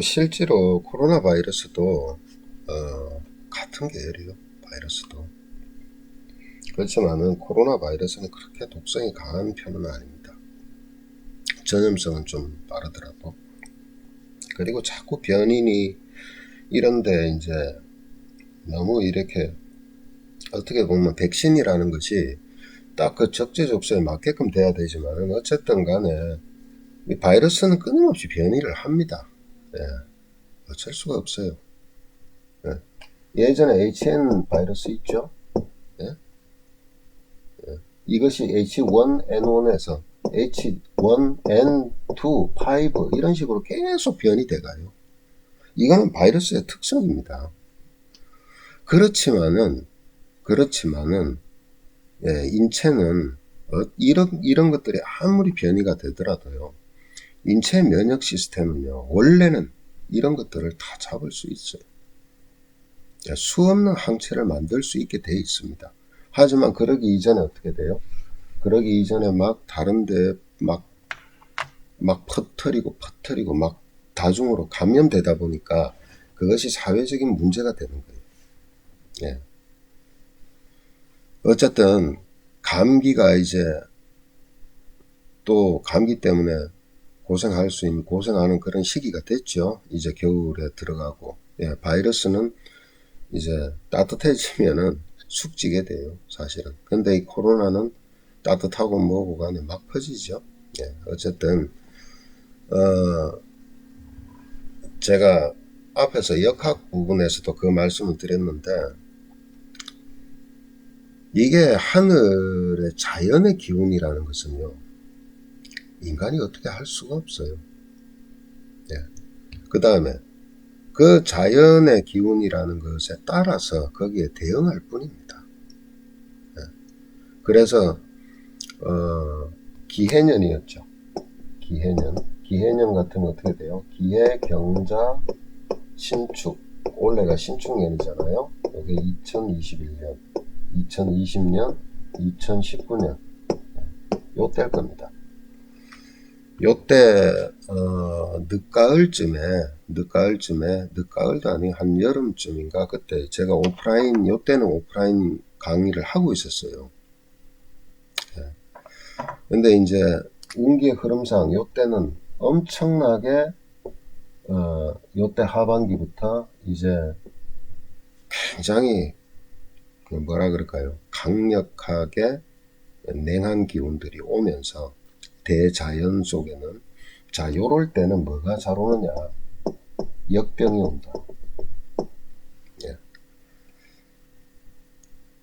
실제로 코로나 바이러스도 어, 같은 계열이요. 바이러스도. 그렇지만은 코로나 바이러스는 그렇게 독성이 강한 편은 아닙니다. 전염성은 좀 빠르더라도. 그리고 자꾸 변인이 이런데 이제 너무 이렇게 어떻게 보면 백신이라는 것이 딱 그 적재적소에 맞게끔 돼야 되지만 어쨌든 간에 이 바이러스는 끊임없이 변이를 합니다. 예. 어쩔 수가 없어요. 예. 예전에 HN 바이러스 있죠? 예? 예. 이것이 H1N1에서 H1N2, 5 이런 식으로 계속 변이 돼가요. 이거는 바이러스의 특성입니다. 그렇지만은 그렇지만은 예, 인체는 어, 이런 이런 것들이 아무리 변이가 되더라도요. 인체 면역 시스템은요. 원래는 이런 것들을 다 잡을 수 있어요. 예, 수없는 항체를 만들 수 있게 돼 있습니다. 하지만 그러기 이전에 어떻게 돼요? 그러기 이전에 막 다른데 막, 막 퍼뜨리고 퍼뜨리고 막 다중으로 감염되다 보니까 그것이 사회적인 문제가 되는 거예요. 예. 어쨌든 감기가 이제 또 감기 때문에 고생할 수 있는 고생하는 그런 시기가 됐죠. 이제 겨울에 들어가고 예, 바이러스는 이제 따뜻해지면은 숙지게 돼요. 사실은. 근데 이 코로나는 따뜻하고 뭐고 간에 막 퍼지죠. 예, 어쨌든 어 제가 앞에서 역학 부분에서도 그 말씀을 드렸는데 이게 하늘의 자연의 기운이라는 것은요, 인간이 어떻게 할 수가 없어요. 예. 그 다음에 그 자연의 기운이라는 것에 따라서 거기에 대응할 뿐입니다. 예. 그래서 어, 기해년이었죠. 기해년. 기해년 같은 거 어떻게 돼요? 기해, 경자, 신축. 올해가 신축년이잖아요. 여기 2021년. 2020년, 2019년 요때일 겁니다. 요때 어, 늦가을쯤에 늦가을쯤에 늦가을도 아니고 한 여름쯤인가 그때 제가 오프라인 요때는 오프라인 강의를 하고 있었어요. 예. 근데 이제 운기의 흐름상 요때는 엄청나게 어, 요때 하반기부터 이제 굉장히 그 뭐라 그럴까요? 강력하게 냉한 기운들이 오면서 대자연 속에는 자 요럴 때는 뭐가 잘 오느냐 역병이 온다. 예.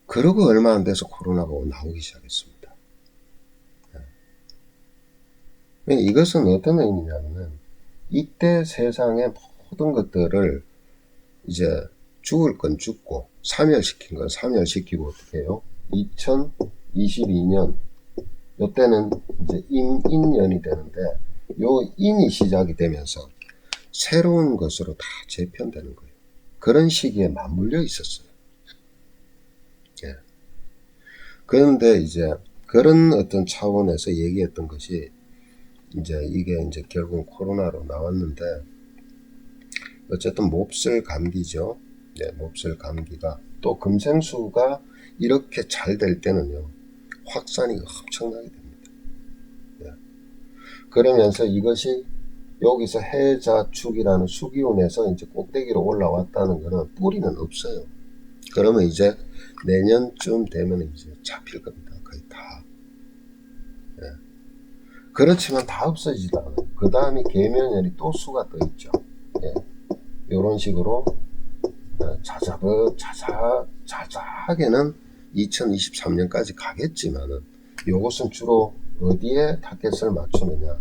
그러고 얼마 안 돼서 코로나가 나오기 시작했습니다. 예. 이것은 어떤 의미냐면은 이때 세상의 모든 것들을 이제 죽을 건 죽고 사멸시킨 건 사멸시키고 어떻게 해요? 2022년 요때는 이제 인, 인년이 되는데 요 인이 시작이 되면서 새로운 것으로 다 재편되는 거예요. 그런 시기에 맞물려 있었어요. 예. 그런데 이제 그런 어떤 차원에서 얘기했던 것이 이제 이게 이제 결국 코로나로 나왔는데 어쨌든 몹쓸 감기죠. 네, 몹쓸 감기가 또 금생수가 이렇게 잘 될 때는요 확산이 엄청나게 됩니다. 네. 그러면서 이것이 여기서 해자축이라는 수기운에서 이제 꼭대기로 올라왔다는 것은 뿌리는 없어요. 그러면 이제 내년쯤 되면 이제 잡힐 겁니다. 거의 다. 네. 그렇지만 다 않아요. 그 다음에 계면열이 또 수가 떠 있죠. 예. 이런 식으로 자자버 자자 자자하게는 2023년까지 가겠지만은 이것은 주로 어디에 타겟을 맞추느냐.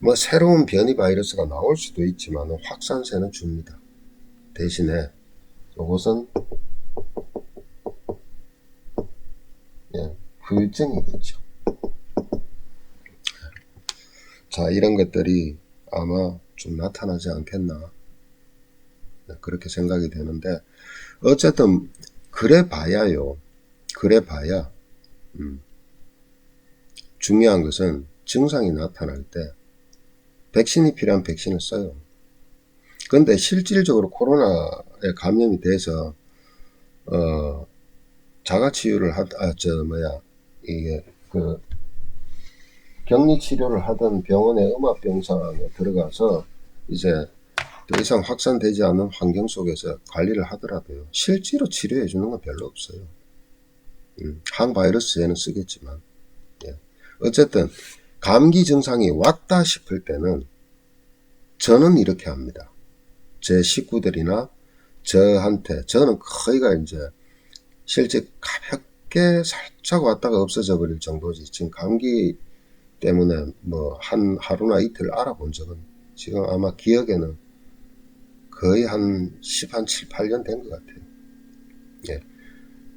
뭐 새로운 변이 바이러스가 나올 수도 있지만 확산세는 줍니다. 대신에 이것은 예, 후유증이겠죠. 자 이런 것들이 아마 좀 나타나지 않겠나. 네, 그렇게 생각이 되는데 어쨌든 그래 봐야요. 그래 봐야, 음, 중요한 것은 증상이 나타날 때 백신이 필요한 백신을 써요. 근데 실질적으로 코로나에 감염이 돼서, 어, 자가 치유를 하, 아, 저, 뭐야, 이게, 그, 격리 치료를 하던 병원의 음압 병상에 들어가서 이제 더 이상 확산되지 않은 환경 속에서 관리를 하더라도요. 실제로 치료해 주는 건 별로 없어요. 음, 항바이러스에는 쓰겠지만. 예. 어쨌든 감기 증상이 왔다 싶을 때는 저는 이렇게 합니다. 제 식구들이나 저한테 저는 거의가 이제 실제 가볍게 살짝 왔다가 없어져 버릴 정도지. 지금 감기 때문에 뭐 한 하루나 이틀 알아본 적은 지금 아마 기억에는 거의 한 10, 한 7, 8년 된 것 같아요. 예.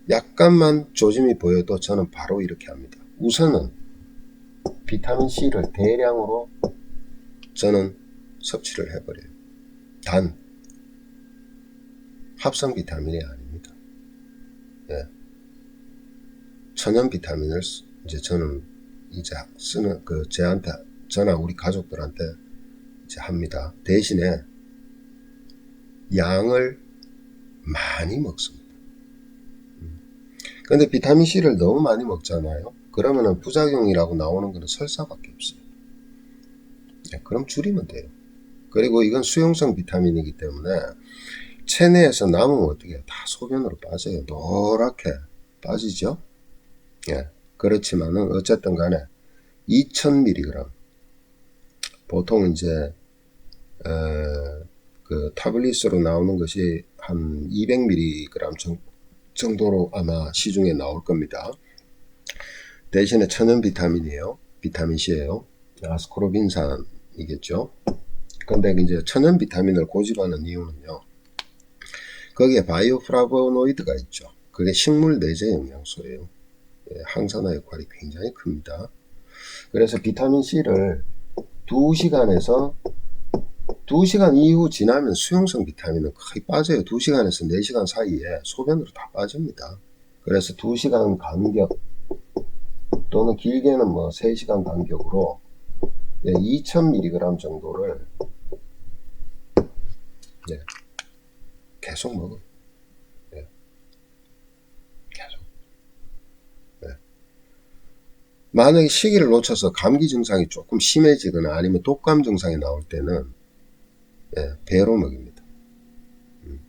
약간만 조짐이 보여도 저는 바로 이렇게 합니다. 우선은 비타민C를 대량으로 저는 섭취를 해버려요. 단, 합성 비타민이 아닙니다. 예. 천연 비타민을 쓰- 이제 저는 이제 쓰는 그 제한테 저나 우리 가족들한테 이제 합니다. 대신에 양을 많이 먹습니다. 음. 근데 비타민 C를 너무 많이 먹잖아요. 그러면은 부작용이라고 나오는 거는 설사밖에 없어요. 예, 그럼 줄이면 돼요. 그리고 이건 수용성 비타민이기 때문에 체내에서 남으면 어떻게 해요? 다 소변으로 빠져요. 노랗게 빠지죠. 예. 그렇지만은 어쨌든 간에 2000mg 보통 이제 어, 그 타블릿으로 나오는 것이 한 200mg 정- 정도로 아마 시중에 나올 겁니다. 대신에 천연 비타민이에요. 비타민 C예요. 아스코르빈산이겠죠. 근데 이제 천연 비타민을 고집하는 이유는요. 거기에 바이오 프라보노이드가 있죠. 그게 식물 내재 영양소예요. 예, 항산화 역할이 굉장히 큽니다. 그래서 비타민 C를 2시간에서 2시간 이후 지나면 수용성 비타민은 거의 빠져요. 2시간에서 4시간 사이에 소변으로 다 빠집니다. 그래서 2시간 간격 또는 길게는 뭐 3시간 간격으로 2000mg 정도를 예, 계속 먹어요. 예. 만약에 시기를 놓쳐서 감기 증상이 조금 심해지거나 아니면 독감 증상이 나올 때는 예, 배로 먹입니다. 음,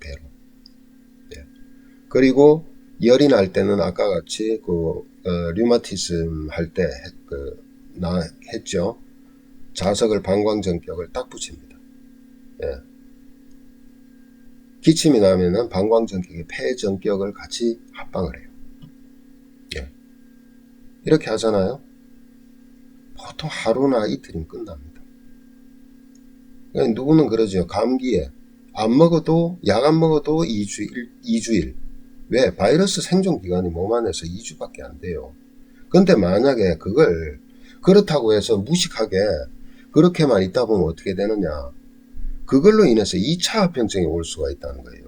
배로. 예. 그리고 열이 날 때는 아까 같이 그 어, 류마티즘 할 때 그, 나 했죠. 자석을 방광전격을 딱 붙입니다. 예. 기침이 나면은 방광전격에 폐전격을 같이 합방을 해요. 예. 이렇게 하잖아요. 보통 하루나 이틀이면 끝납니다. 그러니까 누구는 그러죠. 감기에 안 먹어도 약 안 먹어도 2주일, 2주일. 왜? 바이러스 생존 기간이 몸 안에서 2주밖에 안 돼요. 근데 만약에 그걸 그렇다고 해서 무식하게 그렇게만 있다 보면 어떻게 되느냐? 그걸로 인해서 2차 합병증이 올 수가 있다는 거예요.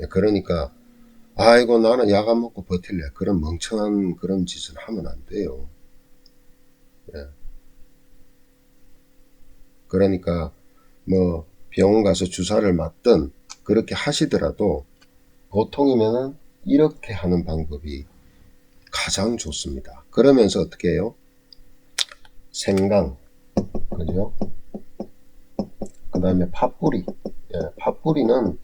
예, 그러니까 아이고 나는 약 안 먹고 버틸래. 그런 멍청한 그런 짓을 하면 안 돼요. 예. 그러니까 뭐 병원 가서 주사를 맞든 그렇게 하시더라도 보통이면은 이렇게 하는 방법이 가장 좋습니다. 그러면서 어떻게 해요? 생강, 그죠? 그 다음에 팥뿌리. 예, 팥뿌리는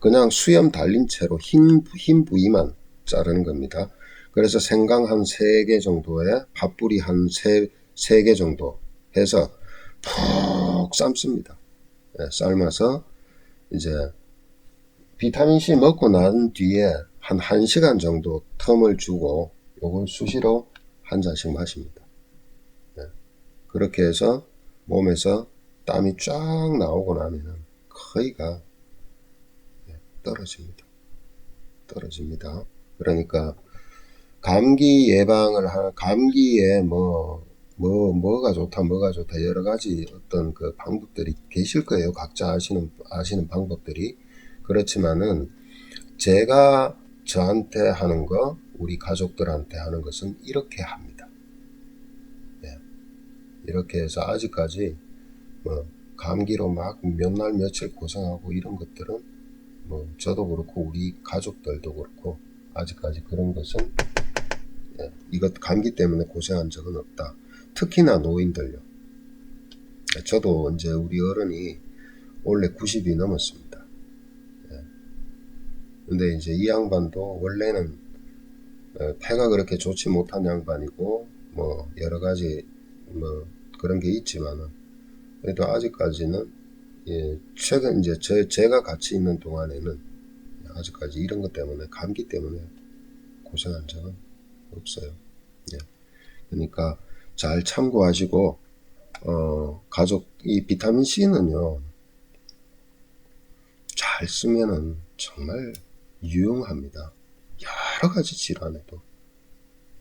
그냥 수염 달린 채로 흰, 흰 부위만 자르는 겁니다. 그래서 생강 한 3개 정도에 팥뿌리 한 3, 3개 정도 해서 푹 삶습니다. 예, 삶아서 이제 비타민C 먹고 난 뒤에 한 1시간 정도 텀을 주고 요걸 수시로 한 잔씩 마십니다. 예, 그렇게 해서 몸에서 땀이 쫙 나오고 나면은 거의가 예, 떨어집니다. 떨어집니다. 그러니까 감기 예방을 하는 감기에 뭐, 뭐, 뭐가 좋다, 뭐가 좋다, 여러 가지 어떤 그 방법들이 계실 거예요. 각자 아시는, 아시는 방법들이. 그렇지만은 제가 저한테 하는 거, 우리 가족들한테 하는 것은 이렇게 합니다. 예. 이렇게 해서 아직까지 뭐 감기로 막 몇 날 며칠 고생하고 이런 것들은 뭐 저도 그렇고 우리 가족들도 그렇고 아직까지 그런 것은 예, 이것 감기 때문에 고생한 적은 없다. 특히나 노인들요. 예, 저도 이제 우리 어른이 원래 90이 넘었습니다. 예. 근데 이제 이 양반도 원래는 어, 폐가 그렇게 좋지 못한 양반이고 뭐 여러 가지 뭐 그런 게 있지만은 그래도 아직까지는 예, 최근 이제 저, 제가 같이 있는 동안에는 아직까지 이런 것 때문에 감기 때문에 고생한 적은 없어요. 예. 그러니까 잘 참고하시고 어, 가족 이 비타민 C는요 잘 쓰면은 정말 유용합니다. 여러 가지 질환에도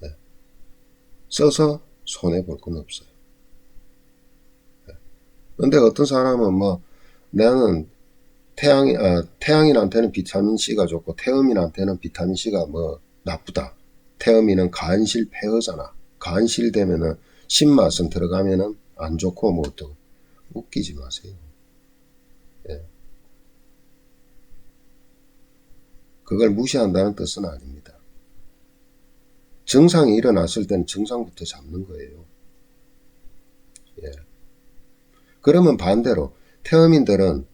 예. 써서 손해 볼 건 없어요. 근데 어떤 사람은 뭐 나는 태양 아, 태양인한테는 비타민 C가 좋고 태음인한테는 비타민 C가 뭐 나쁘다. 태음인은 간실 폐허잖아. 간실 되면은 신맛은 들어가면은 안 좋고 뭐또 웃기지 마세요. 예. 그걸 무시한다는 뜻은 아닙니다. 증상이 일어났을 때는 증상부터 잡는 거예요. 예. 그러면 반대로 태음인들은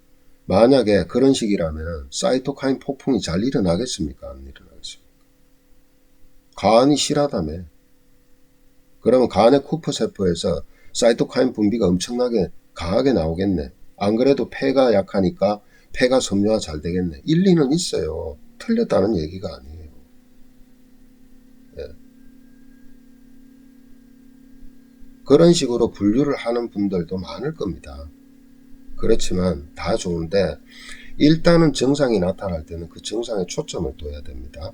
만약에 그런 식이라면 사이토카인 폭풍이 잘 일어나겠습니까? 안 일어나겠습니까? 간이 실하다며. 그러면 간의 쿠퍼 세포에서 사이토카인 분비가 엄청나게 강하게 나오겠네. 안 그래도 폐가 약하니까 폐가 섬유화 잘 되겠네. 일리는 있어요. 틀렸다는 얘기가 아니에요. 예. 그런 식으로 분류를 하는 분들도 많을 겁니다. 그렇지만 다 좋은데 일단은 증상이 나타날 때는 그 증상에 초점을 둬야 됩니다.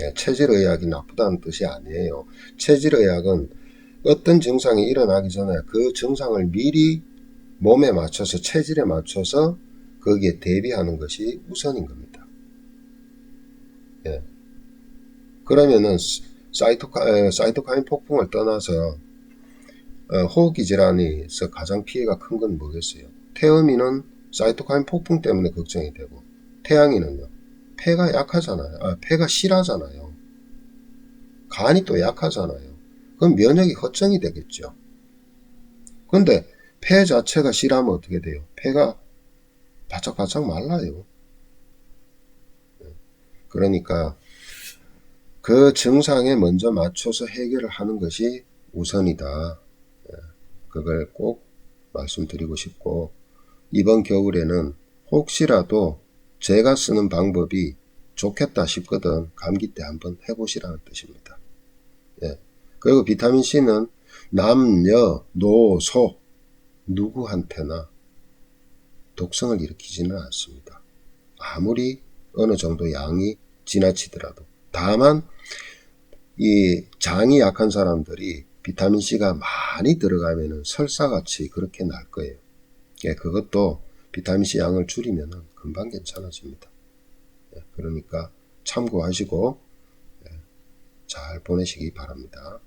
예, 체질의학이 나쁘다는 뜻이 아니에요. 체질의학은 어떤 증상이 일어나기 전에 그 증상을 미리 몸에 맞춰서 체질에 맞춰서 거기에 대비하는 것이 우선인 겁니다. 예. 그러면은 사이토카, 에, 사이토카인 폭풍을 떠나서 어, 호흡기 질환에서 가장 피해가 큰 건 뭐겠어요? 태음인은 사이토카인 폭풍 때문에 걱정이 되고 태양인은요 폐가 약하잖아요. 아, 폐가 실하잖아요. 간이 또 약하잖아요. 그럼 면역이 허정이 되겠죠. 근데 폐 자체가 실하면 어떻게 돼요? 폐가 바짝바짝 말라요. 그러니까 그 증상에 먼저 맞춰서 해결을 하는 것이 우선이다. 그걸 꼭 말씀드리고 싶고 이번 겨울에는 혹시라도 제가 쓰는 방법이 좋겠다 싶거든 감기 때 한번 해보시라는 뜻입니다. 예. 그리고 비타민 C는 남녀, 노, 소 누구한테나 독성을 일으키지는 않습니다. 아무리 어느 정도 양이 지나치더라도 다만 이 장이 약한 사람들이 비타민 C가 많이 들어가면은 설사같이 그렇게 날 거예요. 예, 그것도 비타민 C 양을 줄이면은 금방 괜찮아집니다. 예, 그러니까 참고하시고 예, 잘 보내시기 바랍니다.